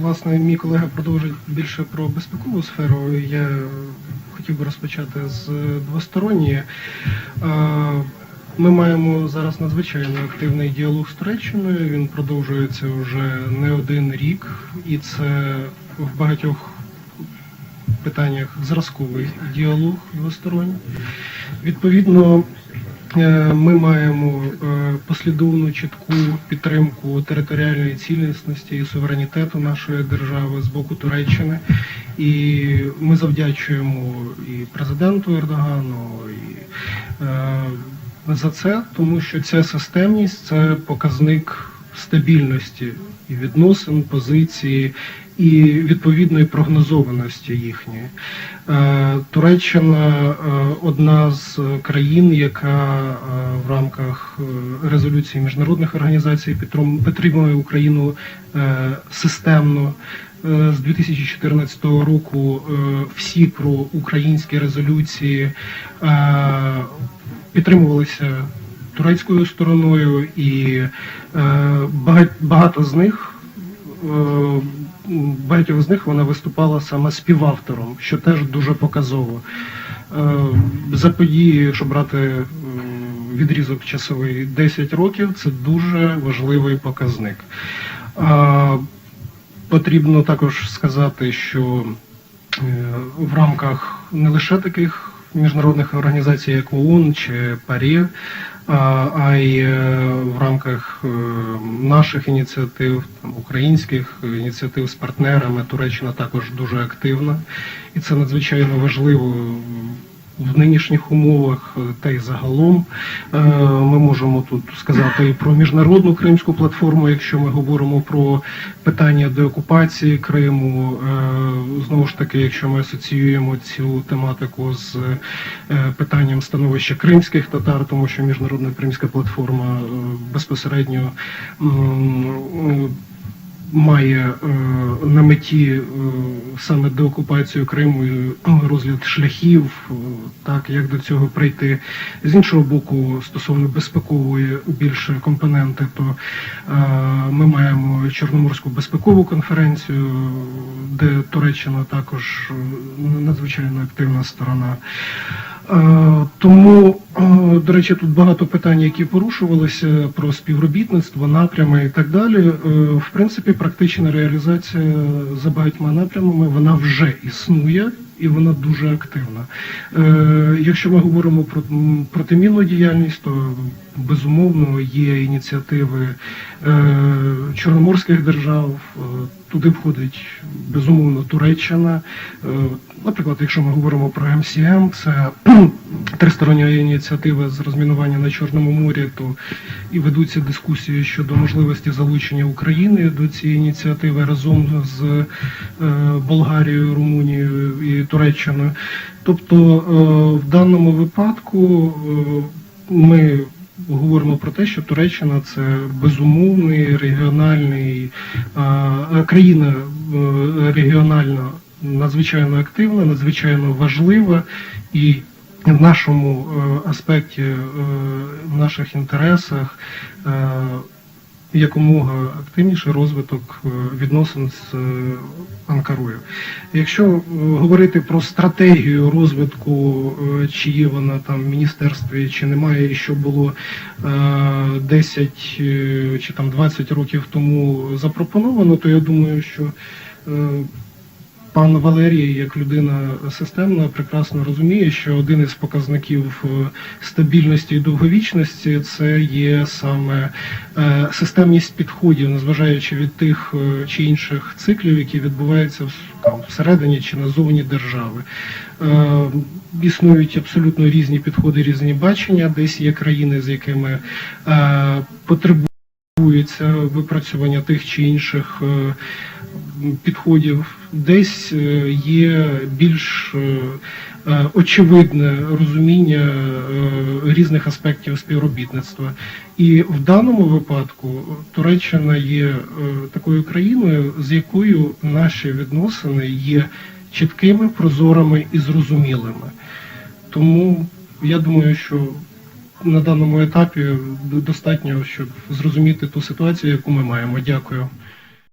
власне, мій колега продовжить більше про безпекову сферу. Я хотів би розпочати з двосторонньої. Е, Ми маємо зараз надзвичайно активний діалог з Туреччиною. Він продовжується вже не один рік, і це в багатьох питаннях зразковий діалог двосторонній. Відповідно, ми маємо е, послідовну чітку підтримку територіальної цілісності і суверенітету нашої держави з боку Туреччини. І ми завдячуємо і президенту Ердогану, і е, за це, тому що ця системність це показник стабільності і відносин, позиції і відповідної прогнозованості їхньої. Е, Туреччина е, одна з країн, яка е, в рамках е, резолюції міжнародних організацій підтрим- підтримує Україну е, системно. Е, З 2014 року е, всі проукраїнські резолюції е, підтримувалися турецькою стороною, і е, багато з них е, багатьох з них вона виступала саме співавтором, що теж дуже показово. Е, За події, якщо брати відрізок часовий 10 років, це дуже важливий показник. Потрібно також сказати, що в рамках не лише таких міжнародних організацій, як ООН чи ПАРЄ, а, й е, в рамках е, наших ініціатив, українських ініціатив з партнерами Туреччина також дуже активна, і це надзвичайно важливо. В нинішніх умовах е, та й загалом Е, ми можемо тут сказати і про міжнародну кримську платформу, якщо ми говоримо про питання деокупації Криму. Е, Знову ж таки, якщо ми асоціюємо цю тематику з питанням становища кримських татар, тому що міжнародна кримська платформа безпосередньо має е, на меті е, саме деокупацію Криму, е, розгляд шляхів, так як до цього прийти. З іншого боку, стосовно безпекової більше компоненти, то ми маємо Чорноморську безпекову конференцію, де Туреччина також надзвичайно активна сторона. Е, Тому, е, до речі, тут багато питань, які порушувалися про співробітництво, напрями і так далі. Е, В принципі, практична реалізація за багатьма напрямами вона вже існує. І вона дуже активна. Якщо ми говоримо про протимінну діяльність, то безумовно є ініціативи чорноморських держав. Туди входить безумовно Туреччина. Наприклад, якщо ми говоримо про МСМ, це тристороння ініціатива з розмінування на Чорному морі, то і ведуться дискусії щодо можливості залучення України до цієї ініціативи разом з е, Болгарією, Румунією і Туреччиною. Тобто е, в даному випадку е, ми говоримо про те, що Туреччина це безумовний регіональний країна регіонально надзвичайно активна, надзвичайно важлива і в нашому е, аспекті, е, в наших інтересах е, якомога активніший розвиток відносин з Анкарою. Якщо говорити про стратегію розвитку, чи є вона там в міністерстві, чи немає, і що було е, 10 е, чи там 20 років тому запропоновано, то я думаю, що Пан Валерій, як людина системна, прекрасно розуміє, що один із показників е, стабільності і довговічності це є саме е, системність підходів, незважаючи від тих е, чи інших циклів, які відбуваються всередині чи назовні держави. Існують абсолютно різні підходи, різні бачення. Десь є країни, з якими е, потребується випрацювання тих чи інших. е, підходів. Десь е, є більш е, очевидне розуміння різних аспектів співробітництва. І в даному випадку Туреччина є такою країною, з якою наші відносини є чіткими, прозорими і зрозумілими. Тому я думаю, що на даному етапі достатньо, щоб зрозуміти ту ситуацію, яку ми маємо. Дякую.